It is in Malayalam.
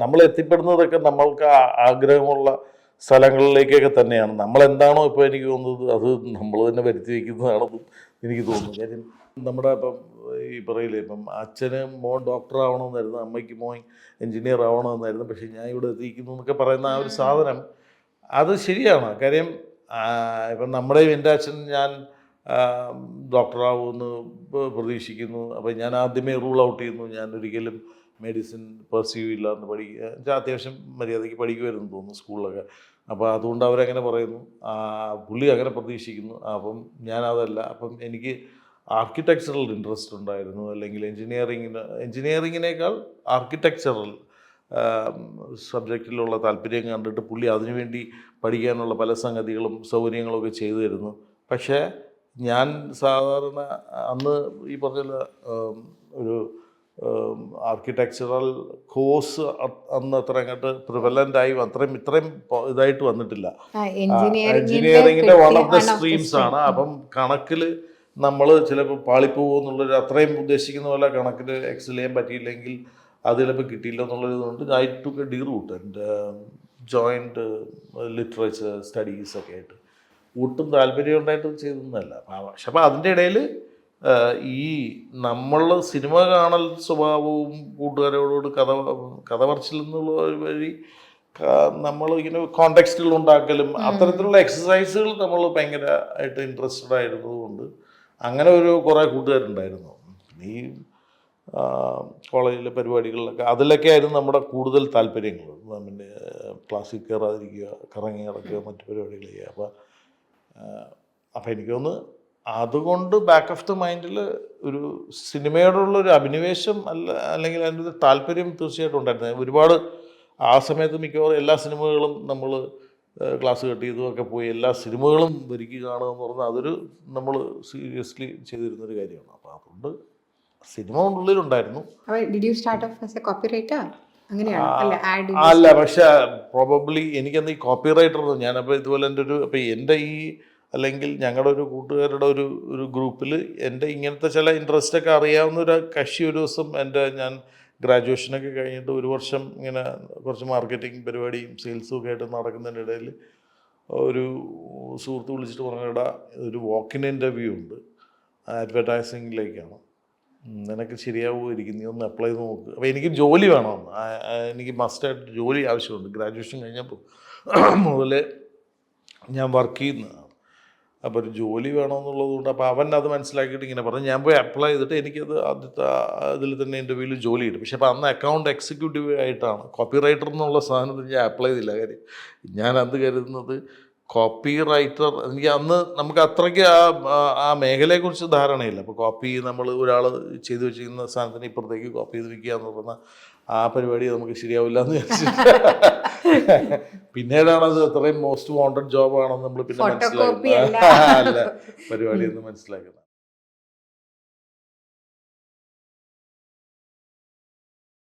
നമ്മൾ എത്തിപ്പെടുന്നതൊക്കെ നമ്മൾക്ക് ആഗ്രഹമുള്ള സ്ഥലങ്ങളിലേക്കൊക്കെ തന്നെയാണ്. നമ്മൾ എന്താണോ ഇപ്പോൾ എനിക്ക് തോന്നുന്നത് അത് നമ്മൾ തന്നെ വരുത്തി വയ്ക്കുന്നതാണെന്നും എനിക്ക് തോന്നുന്നു. കാര്യം നമ്മുടെ ഇപ്പം ഈ പറയില്ലേ ഇപ്പം അച്ഛന് മോൻ ഡോക്ടർ ആവണമെന്നായിരുന്നു അമ്മയ്ക്ക് മോൻ എൻജിനീയർ ആവണമെന്നായിരുന്നു പക്ഷേ ഞാൻ ഇവിടെ എത്തിക്കുന്നു എന്നൊക്കെ പറയുന്ന ആ ഒരു സാധനം അത് ശരിയാണ്. കാര്യം ഇപ്പം നമ്മുടെ എന്റെ അച്ഛൻ ഞാൻ ഡോക്ടറാവുമെന്ന് പ്രതീക്ഷിക്കുന്നു. അപ്പം ഞാൻ ആദ്യമേ റൂൾ ഔട്ട് ചെയ്യുന്നു. ഞാൻ ഒരിക്കലും മെഡിസിൻ പെർസ്യൂ ഇല്ല എന്ന് പഠിക്കുക അത്യാവശ്യം മര്യാദയ്ക്ക് പഠിക്കുമായിരുന്നു തോന്നുന്നു സ്കൂളിലൊക്കെ. അപ്പോൾ അതുകൊണ്ട് അവരങ്ങനെ പറയുന്നു. പുള്ളി അങ്ങനെ പ്രതീക്ഷിക്കുന്നു. അപ്പം ഞാനതല്ല. അപ്പം എനിക്ക് ആർക്കിടെക്ചറൽ ഇൻട്രസ്റ്റ് ഉണ്ടായിരുന്നു. അല്ലെങ്കിൽ എൻജിനീയറിങ്ങിന് എൻജിനീയറിങ്ങിനേക്കാൾ ആർക്കിടെക്ചറൽ സബ്ജക്റ്റിലുള്ള താല്പര്യം കണ്ടിട്ട് പുള്ളി അതിനുവേണ്ടി പഠിക്കാനുള്ള പല സംഗതികളും സൗകര്യങ്ങളൊക്കെ ചെയ്തു തരുന്നു. പക്ഷേ ഞാൻ സാധാരണ അന്ന് ഈ പറഞ്ഞ ഒരു ആർക്കിടെക്ചറൽ കോഴ്സ് അന്ന് അത്ര അങ്ങോട്ട് പ്രിവലന്റ് ആയി അത്രയും ഇത്രയും ഇതായിട്ട് വന്നിട്ടില്ല. എഞ്ചിനീയറിംഗിന്റെ വൺ ഓഫ് ദ സ്ട്രീംസ് ആണ് അപ്പം കണക്കിൽ നമ്മൾ ചിലപ്പോൾ പാളിപ്പോകുന്നുള്ളൊരു അത്രയും ഉദ്ദേശിക്കുന്ന പോലെ കണക്കിൽ എക്സൽ ചെയ്യാൻ പറ്റിയില്ലെങ്കിൽ അത് ചിലപ്പോൾ കിട്ടിയില്ല എന്നുള്ളതുകൊണ്ട് I two A D route and joint literature studies ഒക്കെ ആയിട്ട്. ഒട്ടും താല്പര്യം ഉണ്ടായിട്ട് ചെയ്തൊന്നുമല്ല പക്ഷെ അപ്പം അതിന്റെ ഇടയിൽ ഈ നമ്മൾ സിനിമ കാണൽ സ്വഭാവവും കൂട്ടുകാരോട് കഥ കഥ പറച്ചിൽ എന്നുള്ള ഒരു വഴി നമ്മൾ ഇങ്ങനെ കോണ്ടെക്സ്റ്റുകൾ ഉണ്ടാക്കലും അത്തരത്തിലുള്ള എക്സസൈസുകൾ നമ്മൾ ഭയങ്കര ആയിട്ട് ഇൻട്രസ്റ്റഡ് ആയിരുന്നതുകൊണ്ട് അങ്ങനെ ഒരു കുറേ കൂട്ടുകാരുണ്ടായിരുന്നു. ഈ കോളേജിലെ പരിപാടികളിലൊക്കെ അതിലൊക്കെ ആയിരുന്നു നമ്മുടെ കൂടുതൽ താല്പര്യങ്ങൾ പിന്നെ ക്ലാസ്സിൽ കയറാതിരിക്കുക കറങ്ങി നടക്കുക മറ്റു പരിപാടികൾ ചെയ്യുക. അപ്പോൾ അപ്പോൾ എനിക്കൊന്ന് അതുകൊണ്ട് ബാക്ക് ഓഫ് ദ മൈൻഡിൽ ഒരു സിനിമയോടുള്ള ഒരു അഭിനിവേശം അല്ല അല്ലെങ്കിൽ അതിന്റെ ഒരു താല്പര്യം തീർച്ചയായിട്ടും ഉണ്ടായിരുന്നു. ഒരുപാട് ആ സമയത്ത് മിക്കവാറും എല്ലാ സിനിമകളും നമ്മൾ ക്ലാസ് കെട്ടി ഇതുമൊക്കെ പോയി എല്ലാ സിനിമകളും ഒരുക്കി കാണുക എന്ന് പറഞ്ഞാൽ അതൊരു നമ്മൾ സീരിയസ്ലി ചെയ്തിരുന്നൊരു കാര്യമാണ്. അപ്പോൾ അതുകൊണ്ട് സിനിമ ഉള്ളിലുണ്ടായിരുന്നു. അല്ല? പക്ഷെ പ്രോബബ്ലി എനിക്കന്ന് ഈ കോപ്പി റൈറ്റർ ഞാനപ്പോൾ ഇതുപോലെ എന്റെ ഒരു അപ്പോൾ എന്റെ ഈ അല്ലെങ്കിൽ ഞങ്ങളുടെ ഒരു കൂട്ടുകാരുടെ ഒരു ഒരു ഗ്രൂപ്പിൽ എന്റെ ഇങ്ങനത്തെ ചില ഇൻട്രസ്റ്റ് ഒക്കെ അറിയാവുന്ന ഒരു കക്ഷി ഒരു ദിവസം എന്റെ ഞാൻ ഗ്രാജുവേഷനൊക്കെ കഴിഞ്ഞിട്ട് ഒരു വർഷം ഇങ്ങനെ കുറച്ച് മാർക്കറ്റിംഗ് പരിപാടിയും സെയിൽസും ഒക്കെ ആയിട്ട് നടക്കുന്നതിന്റെ ഇടയിൽ ഒരു സുഹൃത്ത് വിളിച്ചിട്ട് പറഞ്ഞിടാ ഒരു വാക്കിൻ ഇന്റർവ്യൂ ഉണ്ട്. അഡ്വർടൈസിങ്ങിലേക്കാണ് നിനക്ക് ശരിയാവുമായിരിക്കും. നീ ഒന്ന് അപ്ലൈ ചെയ്ത് നോക്ക്. അപ്പോൾ എനിക്ക് ജോലി വേണം. എനിക്ക് മസ്റ്റായിട്ട് ജോലി ആവശ്യമുണ്ട്. ഗ്രാജുവേഷൻ കഴിഞ്ഞപ്പോൾ മുതലേ ഞാൻ വർക്ക് ചെയ്യുന്നതാണ്. അപ്പോൾ ഒരു ജോലി വേണമെന്നുള്ളത് കൊണ്ട് അപ്പോൾ അവൻ അത് മനസ്സിലാക്കിയിട്ട് ഇങ്ങനെ പറഞ്ഞു. ഞാൻ പോയി അപ്ലൈ ചെയ്തിട്ട് എനിക്കത് ആദ്യത്തെ ഇതിൽ തന്നെ ഇന്റർവ്യൂവിൽ ജോലി കിട്ടും പക്ഷേ അപ്പോൾ അന്ന് അക്കൗണ്ട് എക്സിക്യൂട്ടീവ് ആയിട്ടാണ്. കോപ്പി റൈറ്റർ എന്നുള്ള സാധനത്തിന് ഞാൻ അപ്ലൈ ചെയ്തില്ല. കാര്യം ഞാൻ അന്ന് കരുതുന്നത് കോപ്പി റൈറ്റർ എനിക്ക് അന്ന് നമുക്ക് അത്രയ്ക്ക് ആ ആ- ആ മേഖലയെക്കുറിച്ച് ധാരണയില്ല. അപ്പോൾ കോപ്പി നമ്മൾ ഒരാൾ ചെയ്തു വെച്ചിരിക്കുന്ന സാധനത്തിന് ഇപ്പുറത്തേക്ക് കോപ്പി ചെയ്ത് വിൽക്കുക എന്ന് പറഞ്ഞാൽ ആ പരിപാടി നമുക്ക് ശരിയാവില്ല എന്ന് വിചാരിച്ചിട്ട്. പിന്നീടാണ് അത് അത്രയും മോസ്റ്റ് വാണ്ടഡ് ജോബാണെന്ന് നമ്മൾ പിന്നെ മനസ്സിലാക്കുന്നത്. അല്ല. പരിപാടി എന്ന് മനസ്സിലാക്കുന്നത്.